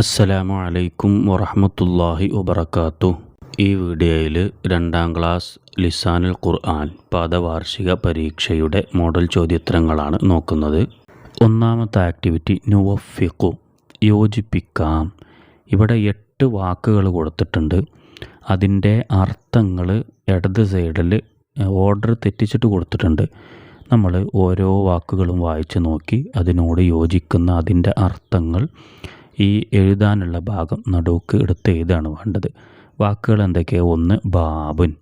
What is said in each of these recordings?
അസ്സലാമു അലൈക്കും വറഹമത്തല്ലാഹി വബർക്കാത്തു ഈ വീഡിയോയിൽ രണ്ടാം ക്ലാസ് ലിസാനുൽ ഖുർആൻ പാദവാർഷിക പരീക്ഷയുടെ മോഡൽ ചോദ്യോത്തരങ്ങളാണ് നോക്കുന്നത്. ഒന്നാമത്തെ ആക്ടിവിറ്റി നുവഫിഖു യോജിപ്പിക്കാം. ഇവിടെ എട്ട് വാക്കുകൾ കൊടുത്തിട്ടുണ്ട്. അതിന്റെ അർത്ഥങ്ങൾ ഇടത് സൈഡിൽ ഓർഡർ തെറ്റിച്ചിട്ട് കൊടുത്തിട്ടുണ്ട്. നമ്മൾ ഓരോ വാക്കുകളും വായിച്ച് നോക്കി അതിനോട് യോജിക്കുന്ന അതിന്റെ അർത്ഥങ്ങൾ ഈ എഴുതാനുള്ള ഭാഗം നടുക്ക് എടുത്ത് എഴുതാണ് വേണ്ടത്? വാക്കുകൾ എന്തൊക്കെയാണ് ഒന്ന് ബാബുൻ.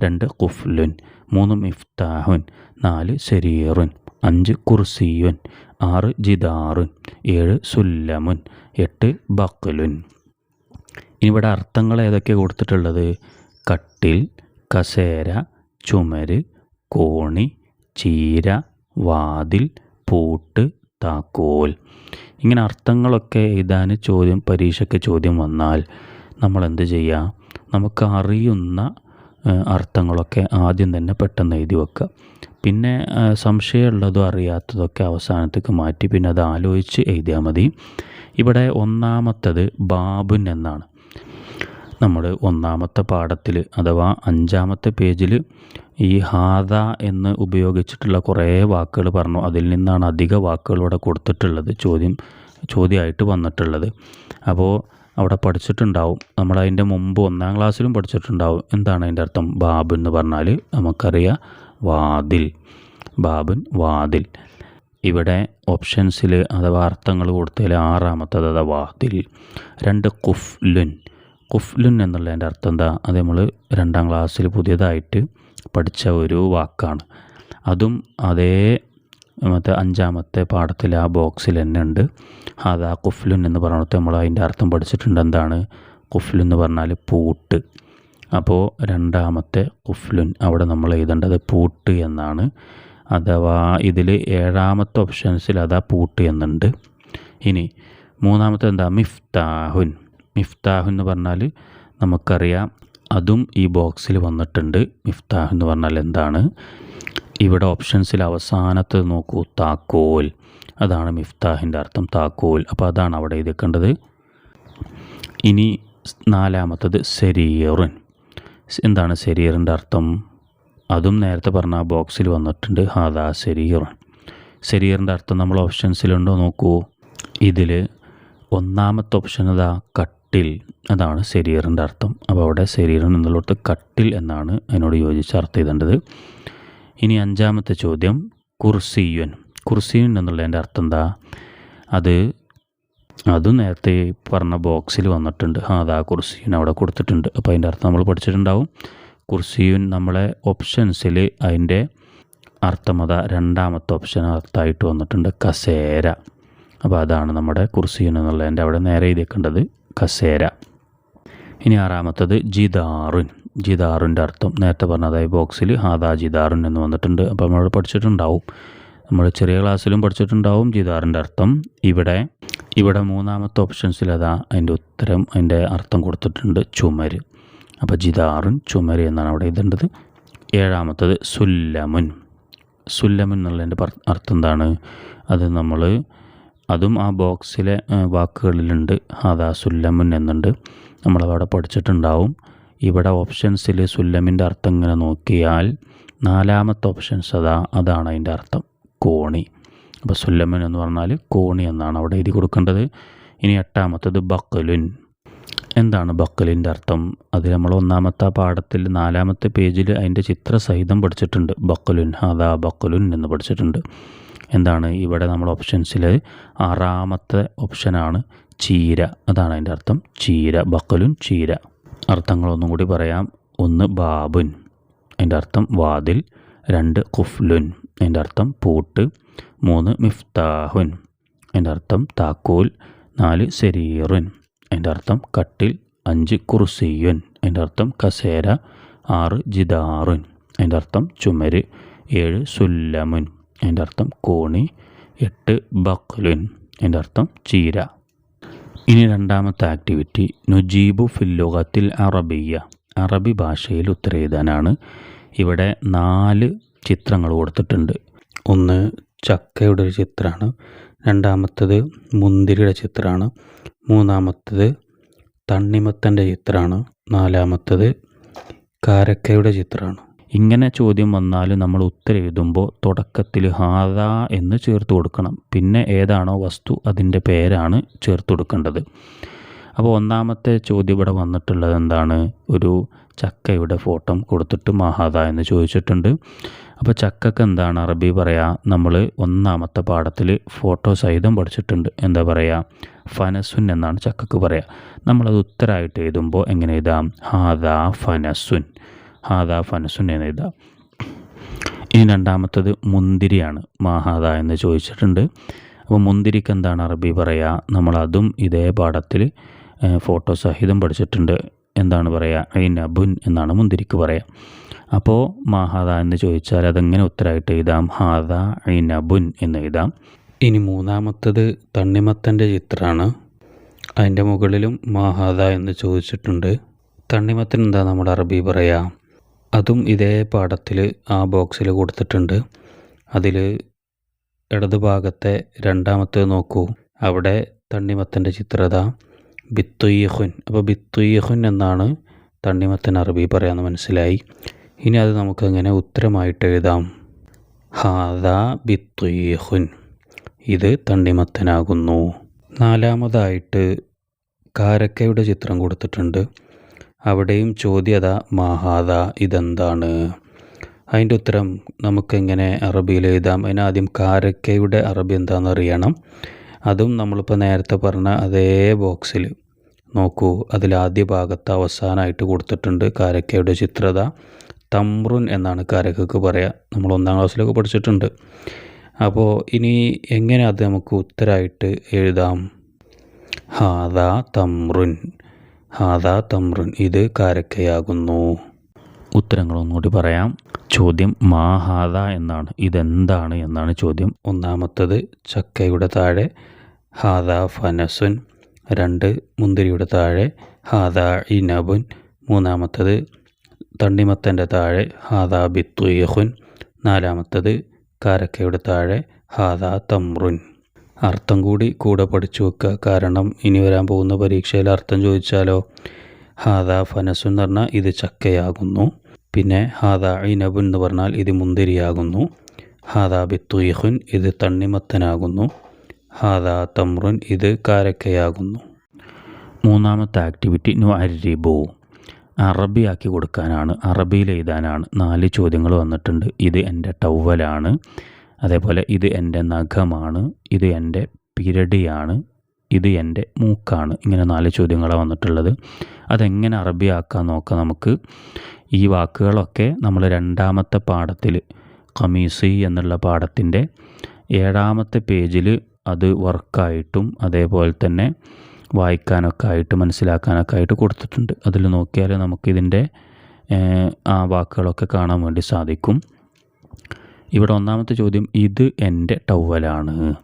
രണ്ട് കുഫ്ലുൻ. മൂന്ന് മിഫ്താഹുൻ. നാല് ശരീറുൻ. അഞ്ച് കുർസിയുൻ. ആറ് ജിദാറുൻ. ഏഴ് സുല്ലമുൻ. എട്ട് ബക്കലുൻ ഇവിടെ അർത്ഥങ്ങൾ ഏതൊക്കെ കൊടുത്തിട്ടുള്ളത്? കട്ടിൽ കസേര ചുമര് കോണി ചീര വാതിൽ പൂട്ട് താക്കോൽ ഇങ്ങനെ അർത്ഥങ്ങളൊക്കെ എഴുതാൻ ചോദ്യം പരീക്ഷയ്ക്ക് ചോദ്യം വന്നാൽ നമ്മൾ എന്ത് ചെയ്യുക നമുക്ക് അറിയുന്ന അർത്ഥങ്ങളൊക്കെ ആദ്യം തന്നെ പെട്ടെന്ന് എഴുതി വെക്കുക. പിന്നെ സംശയമുള്ളതോ അറിയാത്തതൊക്കെ അവസാനത്തേക്ക് മാറ്റി പിന്നെ അത് ആലോചിച്ച് എഴുതിയാൽ മതി. ഇവിടെ ഒന്നാമത്തത് ബാബുൻ എന്നാണ്. നമ്മൾ ഒന്നാമത്തെ പാഠത്തിൽ അഥവാ അഞ്ചാമത്തെ പേജിൽ ഈ ഹാദ എന്ന് ഉപയോഗിച്ചിട്ടുള്ള കുറേ വാക്കുകൾ പറഞ്ഞു. അതിൽ നിന്നാണ് അധിക വാക്കുകൾ ഇവിടെ കൊടുത്തിട്ടുള്ളത്. ചോദ്യം ചോദ്യമായിട്ട് വന്നിട്ടുള്ളത്. അപ്പോൾ അവിടെ പഠിച്ചിട്ടുണ്ടാവും. നമ്മൾ അതിന്റെ മുമ്പ് ഒന്നാം ക്ലാസ്സിലും പഠിച്ചിട്ടുണ്ടാവും. എന്താണ് അതിന്റെ അർത്ഥം? ബാബ് എന്ന് പറഞ്ഞാൽ നമുക്കറിയാം വാതിൽ. ബാബുൻ വാതിൽ. ഇവിടെ ഓപ്ഷൻസിൽ അഥവാ അർത്ഥങ്ങൾ കൊടുത്തതിൽ ആറാമത്തത് അഥവാ വാതിൽ. രണ്ട് കുഫ്ലുൻ. കുഫ്ലുൻ എന്നുള്ളതിന്റെ അർത്ഥം എന്താ? അത് നമ്മൾ രണ്ടാം ക്ലാസ്സിൽ പുതിയതായിട്ട് പഠിച്ച ഒരു വാക്കാണ്. അതും അതേ മറ്റേ അഞ്ചാമത്തെ പാഠത്തിൽ ആ ബോക്സിൽ തന്നെ ഉണ്ട്. അതാ കുഫ്ലുൻ എന്ന് പറഞ്ഞിട്ട് നമ്മൾ അതിന്റെ അർത്ഥം പഠിച്ചിട്ടുണ്ട്. എന്താണ്? കുഫ്ലു എന്ന് പറഞ്ഞാൽ പൂട്ട്. അപ്പോൾ രണ്ടാമത്തെ കുഫ്ലുൻ അവിടെ നമ്മൾ എഴുതേണ്ടത് പൂട്ട് എന്നാണ്. അഥവാ ഇതിൽ ഏഴാമത്തെ ഓപ്ഷൻസിൽ അതാ പൂട്ട് എന്നുണ്ട്. ഇനി മൂന്നാമത്തെ എന്താ? മിഫ്താഹുൻ. മിഫ്താഹുൻ എന്ന് പറഞ്ഞാൽ നമുക്കറിയാം അതും ഈ ബോക്സിൽ വന്നിട്ടുണ്ട്. മിഫ്താഹ് എന്ന് പറഞ്ഞാൽ എന്താണ്? ഇവിടെ ഓപ്ഷൻസിൽ അവസാനത്ത് നോക്കൂ താക്കോൽ. അതാണ് മിഫ്താഹിന്റെ അർത്ഥം താക്കോൽ. അപ്പോൾ അതാണ് അവിടെ എഴുതിക്കേണ്ടത് ഇനി നാലാമത്തത് സെരീറുൻ. എന്താണ് സെരീറിന്റെ അർത്ഥം? അതും നേരത്തെ പറഞ്ഞ ആ ബോക്സിൽ വന്നിട്ടുണ്ട് ഹാദാ സെരീറുൻ. സെരീറിന്റെ അർത്ഥം നമ്മൾ ഓപ്ഷൻസിലുണ്ടോ നോക്കൂ. ഇതിൽ ഒന്നാമത്തെ ഓപ്ഷൻ അതാ കട്ടിൽ അതാണ് ശരീരന്റെ അർത്ഥം. അപ്പോൾ അവിടെ ശരീരം എന്നുള്ളിടത്ത് കട്ടിൽ എന്നാണ് അതിനോട് യോജിച്ച് അർത്ഥം ചെയ്തേണ്ടത്. ഇനി അഞ്ചാമത്തെ ചോദ്യം കുർസിയുൻ. കുർസിയുൻ എന്നുള്ളതിന്റെ അർത്ഥം എന്താ? അത് അത് നേരത്തെ പറഞ്ഞ ബോക്സിൽ വന്നിട്ടുണ്ട്. ആ അതാ കുർസിയുൻ അവിടെ കൊടുത്തിട്ടുണ്ട്. അപ്പോൾ അതിന്റെ അർത്ഥം നമ്മൾ പഠിച്ചിട്ടുണ്ടാവും. കുർസിയുൻ നമ്മളെ ഓപ്ഷൻസിൽ അതിന്റെ അർത്ഥം അതാ രണ്ടാമത്തെ ഓപ്ഷൻ അർത്ഥമായിട്ട് വന്നിട്ടുണ്ട്. കസേര. അപ്പോൾ അതാണ് നമ്മുടെ കുർസിയുൻ എന്നുള്ളതിന്റെ അവിടെ നേരെ എഴുതിയേക്കേണ്ടത്. കസേര. ഇനി ആറാമത്തത് ജിദാറുൻ. ജിദാറിന്റെ അർത്ഥം നേരത്തെ പറഞ്ഞതായി ബോക്സിൽ ഹാദാ ജിദാറുൻ എന്ന് വന്നിട്ടുണ്ട്. അപ്പോൾ നമ്മൾ പഠിച്ചിട്ടുണ്ടാവും. നമ്മൾ ചെറിയ ക്ലാസ്സിലും പഠിച്ചിട്ടുണ്ടാവും ജിദാറിന്റെ അർത്ഥം. ഇവിടെ ഇവിടെ മൂന്നാമത്തെ ഓപ്ഷൻസിൽ അതാ അതിന്റെ ഉത്തരം അതിന്റെ അർത്ഥം കൊടുത്തിട്ടുണ്ട് ചുമര്. അപ്പോൾ ജിദാറുൻ ചുമര് എന്നാണ് അവിടെ ഇതേണ്ടത് ഏഴാമത്തത് സുല്ലമുൻ. സുല്ലമുൻ എന്നുള്ളതിന്റെ അർത്ഥം എന്താണ്? അത് നമ്മൾ അതും ആ ബോക്സിലെ വാക്കുകളിലുണ്ട്. ഹാദാ സുല്ലമുൻ എന്നുണ്ട്. നമ്മളവിടെ പഠിച്ചിട്ടുണ്ടാവും. ഇവിടെ ഓപ്ഷൻസിൽ സുല്ലമിന്റെ അർത്ഥം ഇങ്ങനെ നോക്കിയാൽ നാലാമത്തെ ഓപ്ഷൻസ് അതാ അതാണ് അതിന്റെ അർത്ഥം. കോണി. അപ്പോൾ സുല്ലമൻ എന്ന് പറഞ്ഞാൽ കോണി എന്നാണ് അവിടെ എഴുതി കൊടുക്കേണ്ടത്. ഇനി എട്ടാമത്തത് ബക്കലുൻ എന്താണ് ബക്കലിന്റെ അർത്ഥം? അത് നമ്മൾ ഒന്നാമത്തെ പാഠത്തിൽ നാലാമത്തെ പേജിൽ അതിന്റെ ചിത്രസഹിതം പഠിച്ചിട്ടുണ്ട്. ബക്കലുൻ അതാ ബക്കലുൻ എന്ന് പഠിച്ചിട്ടുണ്ട്. എന്താണ്? ഇവിടെ നമ്മൾ ഓപ്ഷൻസിൽ ആറാമത്തെ ഓപ്ഷനാണ് ചീര. അതാണ് അതിന്റെ അർത്ഥം. ചീര ബക്കലുൻ ചീര. അർത്ഥങ്ങളൊന്നും കൂടി പറയാം. ഒന്ന് ബാബുൻ. അതിന്റെ അർത്ഥം വാതിൽ. രണ്ട് കുഫ്ലുൻ. അതിന്റെ അർത്ഥം പൂട്ട്. മൂന്ന് മിഫ്താഹുൻ. അതിന്റെ അർത്ഥം താക്കോൽ. നാല് സെരീറുൻ. അതിന്റെ അർത്ഥം കട്ടിൽ. അഞ്ച് കുർസിയുൻ. അതിന്റെ അർത്ഥം കസേര. ആറ് ജിദാറുൻ. അതിന്റെ അർത്ഥം ചുമര്. ഏഴ് സുല്ലമുൻ. അതിന്റെ അർത്ഥം കോണി എട്ട് ബക്ലുൻ അതിന്റെ അർത്ഥം ചീര. ഇനി രണ്ടാമത്തെ ആക്ടിവിറ്റി നുജീബു ഫില്ലുഖത്തിൽ അറബിയ അറബി ഭാഷയിൽ ഉത്തരം ഇവിടെ നാല് ചിത്രങ്ങൾ കൊടുത്തിട്ടുണ്ട്. ഒന്ന് ചക്കയുടെ ഒരു ചിത്രമാണ് രണ്ടാമത്തത് മുന്തിരിയുടെ ചിത്രമാണ് മൂന്നാമത്തത് തണ്ണിമത്തന്റെ ചിത്രമാണ് നാലാമത്തത് കാരക്കയുടെ ചിത്രമാണ്. ഇങ്ങനെ ചോദ്യം വന്നാൽ നമ്മൾ ഉത്തരം എഴുതുമ്പോൾ തുടക്കത്തിൽ ഹാദ എന്ന് ചേർത്ത് കൊടുക്കണം. പിന്നെ ഏതാണോ വസ്തു അതിന്റെ പേരാണ് ചേർത്ത് കൊടുക്കേണ്ടത്. അപ്പോൾ ഒന്നാമത്തെ ചോദ്യം ഇവിടെ വന്നിട്ടുള്ളത് എന്താണ്? ഒരു ചക്കയുടെ ഫോട്ടോ കൊടുത്തിട്ട് മഹാദ എന്ന് ചോദിച്ചിട്ടുണ്ട്. അപ്പോൾ ചക്കക്ക് എന്താണ് അറബി പറയുക നമ്മൾ ഒന്നാമത്തെ പാഠത്തിൽ ഫോട്ടോ സഹിതം പഠിച്ചിട്ടുണ്ട്. എന്താ പറയുക ഫനസുൻ എന്നാണ് ചക്കക്ക് പറയുക നമ്മളത് ഉത്തരമായിട്ട് എഴുതുമ്പോൾ എങ്ങനെ എഴുതാം? ഹാദ ഫനസുൻ. ഹാദ ഫനസുൻ എന്ന് എഴുതാം ഇനി രണ്ടാമത്തത് മുന്തിരിയാണ് മാഹാദ എന്ന് ചോദിച്ചിട്ടുണ്ട്. അപ്പോൾ മുന്തിരിക്ക് എന്താണ് അറബി പറയുക നമ്മളതും ഇതേ പാഠത്തിൽ ഫോട്ടോ സഹിതം പഠിച്ചിട്ടുണ്ട്. എന്താണ് പറയുക ഐനബുൻ എന്നാണ് മുന്തിരിക്ക് പറയുക അപ്പോൾ മാഹാദ എന്ന് ചോദിച്ചാൽ അതെങ്ങനെ ഉത്തരമായിട്ട് എഴുതാം? ഹാദ ഐനബുൻ എന്ന് എഴുതാം. ഇനി മൂന്നാമത്തത് തണ്ണിമത്തന്റെ ചിത്രമാണ് അതിന്റെ മുകളിലും മാഹാദ എന്ന് ചോദിച്ചിട്ടുണ്ട്. തണ്ണിമത്തൻ എന്താ നമ്മുടെ അറബി പറയുക അതും ഇതേ പാഠത്തിൽ ആ ബോക്സിൽ കൊടുത്തിട്ടുണ്ട്. അതിൽ ഇടതുഭാഗത്തെ രണ്ടാമത്തെ നോക്കൂ. അവിടെ തണ്ണിമത്തന്റെ ചിത്രത ബിത്തുയ്യഹുൻ. അപ്പോൾ ബിത്തുയ്യഹുൻ എന്നാണ് തണ്ണിമത്തൻ അറബി പറയാമെന്ന് മനസ്സിലായി. ഇനി അത് നമുക്കങ്ങനെ ഉത്തരമായിട്ട് എഴുതാം. ഹാദ ബിത്തുയ്യഹുൻ. ഇത് തണ്ണിമത്തനാകുന്നു. നാലാമതായിട്ട് കാരക്കയുടെ ചിത്രം കൊടുത്തിട്ടുണ്ട്. അവിടെയും ചോദ്യത മാഹാദ ഇതെന്താണ്? അതിന്റെ ഉത്തരം നമുക്കെങ്ങനെ അറബിയിൽ എഴുതാം. അതിനാദ്യം കാരക്കയുടെ അറബി എന്താണെന്ന് അറിയണം അതും നമ്മളിപ്പോൾ നേരത്തെ പറഞ്ഞ അതേ ബോക്സിൽ നോക്കൂ. അതിൽ ആദ്യ ഭാഗത്ത് അവസാനമായിട്ട് കൊടുത്തിട്ടുണ്ട് കാരക്കയുടെ ചിത്രത. തമ്രുൻ എന്നാണ് കാരക്കക്ക് പറയുക നമ്മൾ ഒന്നാം ക്ലാസ്സിലൊക്കെ പഠിച്ചിട്ടുണ്ട്. അപ്പോൾ ഇനി എങ്ങനെ അത് നമുക്ക് ഉത്തരമായിട്ട് എഴുതാം? ഹാദ തമ്രുൻ. ഹാദ തമ്രുൻ ഇത് കാരക്കയാകുന്നു. ഉത്തരങ്ങൾ ഒന്നുകൂടി പറയാം. ചോദ്യം മാ ഹാദ എന്നാണ്. ഇതെന്താണ് എന്നാണ് ചോദ്യം. ഒന്നാമത്തത് ചക്കയുടെ താഴെ ഹാദ ഫനസുൻ രണ്ട് മുന്തിരിയുടെ താഴെ ഹാദ ഇനബുൻ മൂന്നാമത്തത് തണ്ണിമത്തന്റെ താഴെ ഹാദ ബിത്തുയഹുൻ നാലാമത്തത് കാരക്കയുടെ താഴെ ഹാദ തമ്രുൻ. അർത്ഥം കൂടി കൂടെ പഠിച്ചു വെക്കുക കാരണം ഇനി വരാൻ പോകുന്ന പരീക്ഷയിൽ അർത്ഥം ചോദിച്ചാലോ? ഹാദ ഫനസ് എന്ന് പറഞ്ഞാൽ ഇത് ചക്കയാകുന്നു. പിന്നെ ഹാദ ഇനബ് എന്ന് പറഞ്ഞാൽ ഇത് മുന്തിരിയാകുന്നു. ഹാദ ബിത്തുയഹുൻ ഇത് തണ്ണിമത്തനാകുന്നു. ഹാദ തമ്രുൻ ഇത് കാരക്കയാകുന്നു. മൂന്നാമത്തെ ആക്ടിവിറ്റി നു അരിബു. ആക്കി കൊടുക്കാനാണ്. അറബിയിൽ എഴുതാനാണ്. നാല് ചോദ്യങ്ങൾ വന്നിട്ടുണ്ട്. ഇത് എന്റെ ടവലാണ്. അതേപോലെ ഇത് എന്റെ നഖമാണ് ഇത് എന്റെ പിരടിയാണ് ഇത് എന്റെ മൂക്കാണ്. ഇങ്ങനെ നാല് ചോദ്യങ്ങളാണ് വന്നിട്ടുള്ളത്. അതെങ്ങനെ അറബിയാക്കാൻ നോക്കാം നമുക്ക്? ഈ വാക്കുകളൊക്കെ നമ്മൾ രണ്ടാമത്തെ പാഠത്തിൽ കമീസി എന്നുള്ള പാഠത്തിന്റെ ഏഴാമത്തെ പേജിൽ അത് വർക്കായിട്ടും അതേപോലെ തന്നെ വായിക്കാനൊക്കെ ആയിട്ട് മനസ്സിലാക്കാനൊക്കെ ആയിട്ട് കൊടുത്തിട്ടുണ്ട്. അതിൽ നോക്കിയാൽ നമുക്കിതിന്റെ ആ വാക്കുകളൊക്കെ കാണാൻ വേണ്ടി സാധിക്കും. ഇവിടെ ഒന്നാമത്തെ ചോദ്യം ഇത് എന്റെ ടവലാണ്.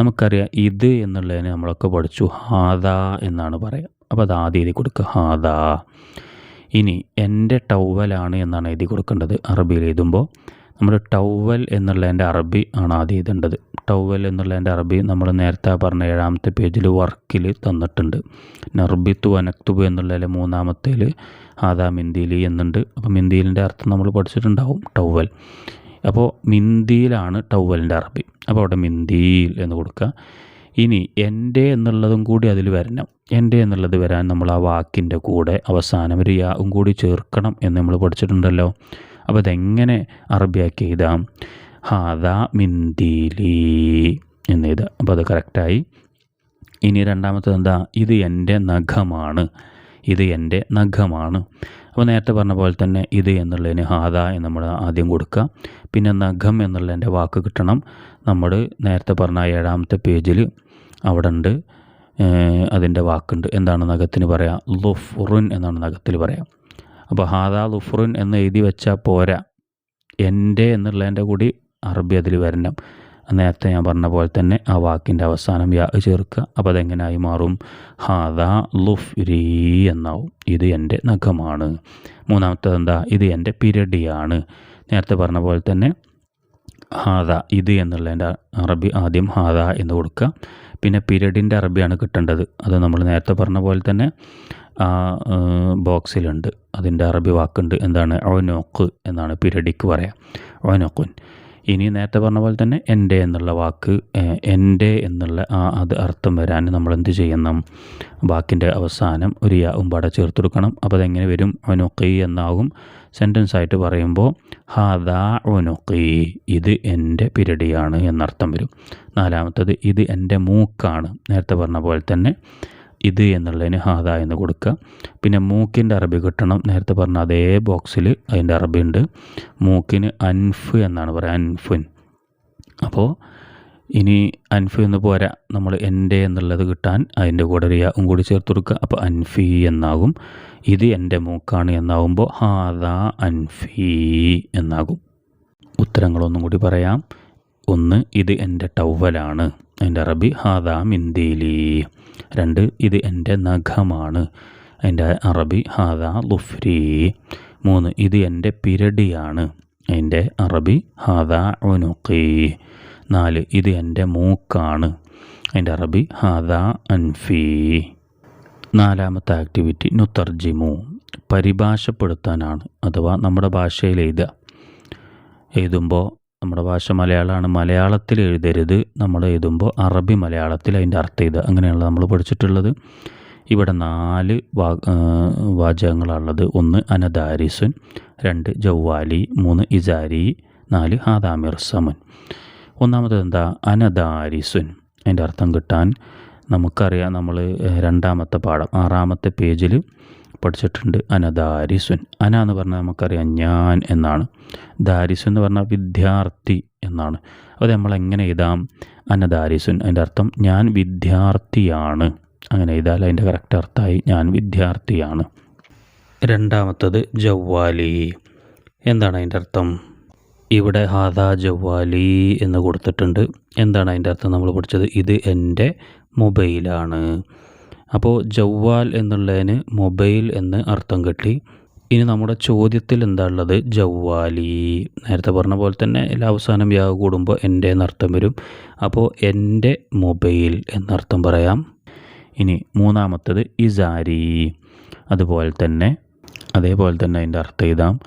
നമുക്കറിയാം ഇത് എന്നുള്ളതിന് നമ്മളൊക്കെ പഠിച്ചു ഹാദ എന്നാണ് പറയുക അപ്പോൾ അത് ആദ്യം എഴുതി കൊടുക്കുക ഹാദ. ഇനി എന്റെ ടവലാണ് എന്നാണ് എഴുതി കൊടുക്കേണ്ടത് അറബിയിൽ എഴുതുമ്പോൾ. നമ്മൾ ടവൽ എന്നുള്ളതിന്റെ അറബി ആണ് ആദ്യം എഴുതേണ്ടത്. ടവൽ എന്നുള്ളതിന്റെ അറബി നമ്മൾ നേരത്തെ പറഞ്ഞ ഏഴാമത്തെ പേജിൽ വർക്കിൽ തന്നിട്ടുണ്ട്. നർബിത്തു അനക്തുബു എന്നുള്ളതിലെ മൂന്നാമത്തേൽ ആദാ മിന്തിലി എന്നുണ്ട്. അപ്പോൾ മിന്തിലിന്റെ അർത്ഥം നമ്മൾ പഠിച്ചിട്ടുണ്ടാവും ടവൽ. അപ്പോൾ മിന്തിയിലാണ് ടവലിന്റെ അറബി. അപ്പോൾ അവിടെ മിന്തിയിൽ എന്ന് കൊടുക്കുക. ഇനി എന്റെ എന്നുള്ളതും കൂടി അതിൽ വരണം. എന്റെ എന്നുള്ളത് വരാൻ നമ്മൾ ആ വാക്കിന്റെ കൂടെ അവസാനം ഒരു യാവും കൂടി ചേർക്കണം എന്ന് നമ്മൾ പഠിച്ചിട്ടുണ്ടല്ലോ. അപ്പോൾ അതെങ്ങനെ അറബിയാക്കി എഴുതാം? ഹാദാ മിന്തിലി എന്ന് എഴുതാം അപ്പോൾ അത് കറക്റ്റായി. ഇനി രണ്ടാമത്തത് എന്താ? ഇത് എന്റെ നഖമാണ്. ഇത് എന്റെ നഖമാണ്. അപ്പോൾ നേരത്തെ പറഞ്ഞ പോലെ തന്നെ ഇത് എന്നുള്ളതിന് ഹാദ എന്ന് നമ്മൾ ആദ്യം കൊടുക്കുക. പിന്നെ നഖം എന്നുള്ളതിന്റെ വാക്ക് കിട്ടണം. നമ്മൾ നേരത്തെ പറഞ്ഞ ഏഴാമത്തെ പേജിൽ അവിടെ ഉണ്ട് അതിന്റെ വാക്കുണ്ട്. എന്താണ് നഖത്തിന് പറയാം? ലുഫുറുൻ എന്നാണ് നഖത്തിൽ പറയാം. അപ്പോൾ ഹാദ ലുഫുറുൻ എന്ന് എഴുതി വെച്ചാൽ പോരാ. എന്റെ എന്നുള്ളതിന്റെ കൂടി അറബി അതിൽ വരണം. നേരത്തെ ഞാൻ പറഞ്ഞ പോലെ തന്നെ ആ വാക്കിന്റെ അവസാനം യാ ചേർക്കുക അപ്പോൾ അതെങ്ങനെയായി മാറും? ഹാദ ലുഫ് രീ എന്നാവും. ഇത് എന്റെ നഖമാണ്. മൂന്നാമത്തത് എന്താ? ഇത് എന്റെ പിരടിയാണ്. നേരത്തെ പറഞ്ഞ പോലെ തന്നെ ഹാദ ഇത് എന്നുള്ളതിന്റെ അറബി ആദ്യം ഹാദ എന്ന് കൊടുക്കുക. പിന്നെ പിരടിന്റെ അറബിയാണ് കിട്ടേണ്ടത്. അത് നമ്മൾ നേരത്തെ പറഞ്ഞ പോലെ തന്നെ ആ ബോക്സിലുണ്ട്. അതിന്റെ അറബി വാക്കുണ്ട്. എന്താണ്? ഒനോക്ക് എന്നാണ് പിരടിക്ക് പറയാം. ഒനോക്കുൻ. ഇനി നേരത്തെ പറഞ്ഞ പോലെ തന്നെ എന്റെ എന്നുള്ള വാക്ക് എന്റെ എന്നുള്ള ആ അത് അർത്ഥം വരാൻ നമ്മൾ എന്ത് ചെയ്യണം? വാക്കിന്റെ അവസാനം ഒരു യാ ഉമ്പാട ചേർത്ത് കൊടുക്കണം. അപ്പോൾ അതെങ്ങനെ വരും? ഒനുക്കി എന്നാകും. സെന്റൻസ് ആയിട്ട് പറയുമ്പോൾ ഹാദാ ഒനുക്കി ഇത് എന്റെ പിരടിയാണ് എന്നർത്ഥം വരും. നാലാമത്തത് ഇത് എന്റെ മൂക്കാണ്. നേരത്തെ പറഞ്ഞ പോലെ തന്നെ ഇത് എന്നുള്ളതിന് ഹാദ എന്ന് കൊടുക്കുക. പിന്നെ മൂക്കിന്റെ അറബി കിട്ടണം. നേരത്തെ പറഞ്ഞ അതേ ബോക്സിൽ അതിന്റെ അറബി ഉണ്ട്. മൂക്കിന് അൻഫ് എന്നാണ് പറയുക. അൻഫുൻ. അപ്പോൾ ഇനി അൻഫ് എന്ന് പോരാ. നമ്മൾ എന്റെ എന്നുള്ളത് കിട്ടാൻ അതിന്റെ കൂടെ ഒരു യാവും കൂടി ചേർത്ത് കൊടുക്കുക. അപ്പോൾ അൻഫി എന്നാകും. ഇത് എന്റെ മൂക്കാണ് എന്നാകുമ്പോൾ ഹാദ അൻഫി എന്നാകും. ഉത്തരങ്ങളൊന്നും കൂടി പറയാം. ഒന്ന് ഇത് എന്റെ ടവലാണ്. അതിന്റെ അറബി ഹാദാ മിന്തീലി രണ്ട് ഇത് എന്റെ നഖമാണ്. അതിന്റെ അറബി ഹാദാ ലുഫ്രി. മൂന്ന് ഇത് എന്റെ പിരടിയാണ്. അതിന്റെ അറബി ഹാദാ ഉനുക്കി നാല് ഇത് എന്റെ മൂക്കാണ്. അതിന്റെ അറബി ഹാദാ അൻഫി. നാലാമത്തെ ആക്ടിവിറ്റി നുത്തർജിമു. പരിഭാഷപ്പെടുത്താനാണ് അഥവാ നമ്മുടെ ഭാഷയിൽ എഴുതുക. എഴുതുമ്പോൾ നമ്മുടെ ഭാഷ മലയാളമാണ്. മലയാളത്തിൽ എഴുതരുത്. നമ്മൾ എഴുതുമ്പോൾ അറബി മലയാളത്തിൽ അതിന്റെ അർത്ഥം എഴുതുക. അങ്ങനെയാണ് നമ്മൾ പഠിച്ചിട്ടുള്ളത്. ഇവിടെ നാല് വാ വാചകങ്ങളാണുള്ളത്. ഒന്ന് അനദാരിസുൻ. രണ്ട് ജവ്വാലി മൂന്ന് ഇസാരി. നാല് ഹാദാമിർ സമൻ. ഒന്നാമത് എന്താ? അനദാരിസുൻ. അതിന്റെ അർത്ഥം കിട്ടാൻ നമുക്കറിയാം. നമ്മൾ രണ്ടാമത്തെ പാഠം ആറാമത്തെ പേജിൽ പഠിച്ചിട്ടുണ്ട്. അന അനദാരിസുൻ അന എന്ന് പറഞ്ഞാൽ നമുക്കറിയാം ഞാൻ എന്നാണ്. ദാരിസു എന്ന് പറഞ്ഞാൽ വിദ്യാർത്ഥി എന്നാണ്. അത് നമ്മൾ എങ്ങനെ എഴുതാം? അന അനദാരിസുൻ അതിന്റെ അർത്ഥം ഞാൻ വിദ്യാർത്ഥിയാണ്. അങ്ങനെ എഴുതാൽ അതിന്റെ കറക്റ്റ് അർത്ഥമായി ഞാൻ വിദ്യാർത്ഥിയാണ്. രണ്ടാമത്തത് ജവ്വാലി. എന്താണ് അതിന്റെ അർത്ഥം? ഇവിടെ ഹാദ ജവ്വാലി എന്ന് കൊടുത്തിട്ടുണ്ട്. എന്താണ് അതിന്റെ അർത്ഥം നമ്മൾ പഠിച്ചത്? ഇത് എന്റെ മൊബൈലാണ്. അപ്പോൾ ജവ്വാൽ എന്നുള്ളതിന് മൊബൈൽ എന്ന് അർത്ഥം കിട്ടി. ഇനി നമ്മുടെ ചോദ്യത്തിൽ എന്താ ഉള്ളത്? ജവ്വാലി. നേരത്തെ പറഞ്ഞ പോലെ തന്നെ എല്ലാ അവസാനം യാ കൂടുമ്പോൾ എന്റെ എന്നർത്ഥം വരും. അപ്പോൾ എന്റെ മൊബൈൽ എന്നർത്ഥം പറയാം. ഇനി മൂന്നാമത്തത് ഇസാരി. അതുപോലെ തന്നെ അതേപോലെ തന്നെ അതിന്റെ അർത്ഥം ഇതാം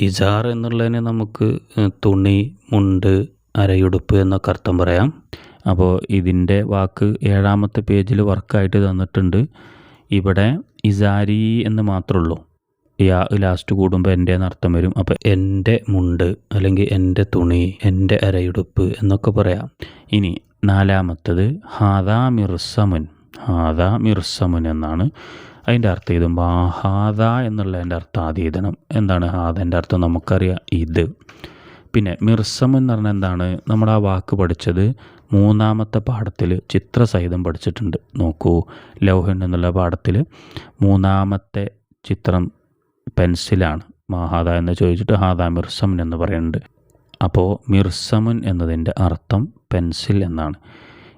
ഇസാർ എന്നുള്ളതിന് നമുക്ക് തുണി മുണ്ട് അരയുടുപ്പ് എന്നൊക്കെ അർത്ഥം പറയാം. അപ്പോൾ ഇതിന്റെ വാക്ക് ഏഴാമത്തെ പേജിൽ വർക്കായിട്ട് തന്നിട്ടുണ്ട്. ഇവിടെ ഇസാരി എന്ന് മാത്രമേ ഉള്ളൂ യാ ലാസ്റ്റ് കൂടുമ്പോൾ എന്റെ എന്നർത്ഥം വരും. അപ്പോൾ എന്റെ മുണ്ട് അല്ലെങ്കിൽ എന്റെ തുണി എന്റെ അരയുടുപ്പ് എന്നൊക്കെ പറയാം. ഇനി നാലാമത്തത് ഹാദാ മിർസമുൻ ഹാദാ മിർസമുൻ എന്നാണ്. അതിന്റെ അർത്ഥം എഴുതുമ്പോൾ ആ ഹാദ എന്നുള്ളതിന്റെ അർത്ഥം ആദ്യം എന്താണ് ഹാദന്റെ അർത്ഥം നമുക്കറിയാം. ഇത്. പിന്നെ മിർസം എന്ന് പറഞ്ഞാൽ എന്താണ്? നമ്മൾ ആ വാക്ക് പഠിച്ചത് മൂന്നാമത്തെ പാഠത്തിൽ ചിത്രസഹിതം പഠിച്ചിട്ടുണ്ട്. നോക്കൂ ലൗഹൻ എന്നുള്ള പാഠത്തിൽ മൂന്നാമത്തെ ചിത്രം പെൻസിലാണ്. മഹാദാ എന്ന് ചോദിച്ചിട്ട് ഹാദ മിർസമൻ എന്ന് പറയുന്നുണ്ട്. അപ്പോൾ മിർസമുൻ എന്നതിന്റെ അർത്ഥം പെൻസിൽ എന്നാണ്.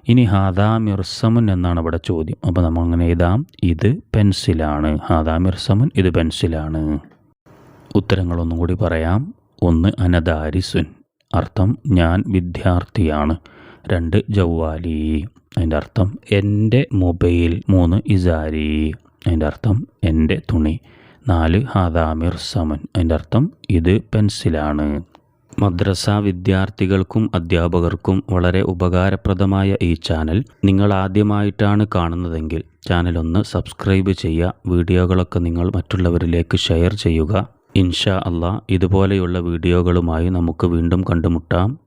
ഇനി ഹാദാ മിർസമുൻ എന്നാണ് ഇവിടെ ചോദ്യം. അപ്പോൾ നമ്മൾ അങ്ങനെ എഴുതാം. ഇത് പെൻസിലാണ്. ഹാദാ മിർസമുൻ ഇത് പെൻസിലാണ്. ഉത്തരങ്ങളൊന്നും കൂടി പറയാം. ഒന്ന് അനദാരിസുൻ. അർത്ഥം ഞാൻ വിദ്യാർത്ഥിയാണ്. രണ്ട് ജവ്വാലി അതിന്റെ അർത്ഥം എന്റെ മൊബൈൽ മൂന്ന് ഇസാരി. അതിന്റെ അർത്ഥം എന്റെ തുണി നാല് ഹാദാമിർ സമൻ. അതിന്റെ അർത്ഥം ഇത് പെൻസിലാണ്. മദ്രസ വിദ്യാർത്ഥികൾക്കും അധ്യാപകർക്കും വളരെ ഉപകാരപ്രദമായ ഈ ചാനൽ നിങ്ങൾ ആദ്യമായിട്ടാണ് കാണുന്നതെങ്കിൽ ചാനൽ ഒന്ന് സബ്സ്ക്രൈബ് ചെയ്യുക വീഡിയോകളൊക്കെ നിങ്ങൾ മറ്റുള്ളവരിലേക്ക് ഷെയർ ചെയ്യുക. ഇൻഷാ അള്ളാ ഇതുപോലെയുള്ള വീഡിയോകളുമായി നമുക്ക് വീണ്ടും കണ്ടുമുട്ടാം.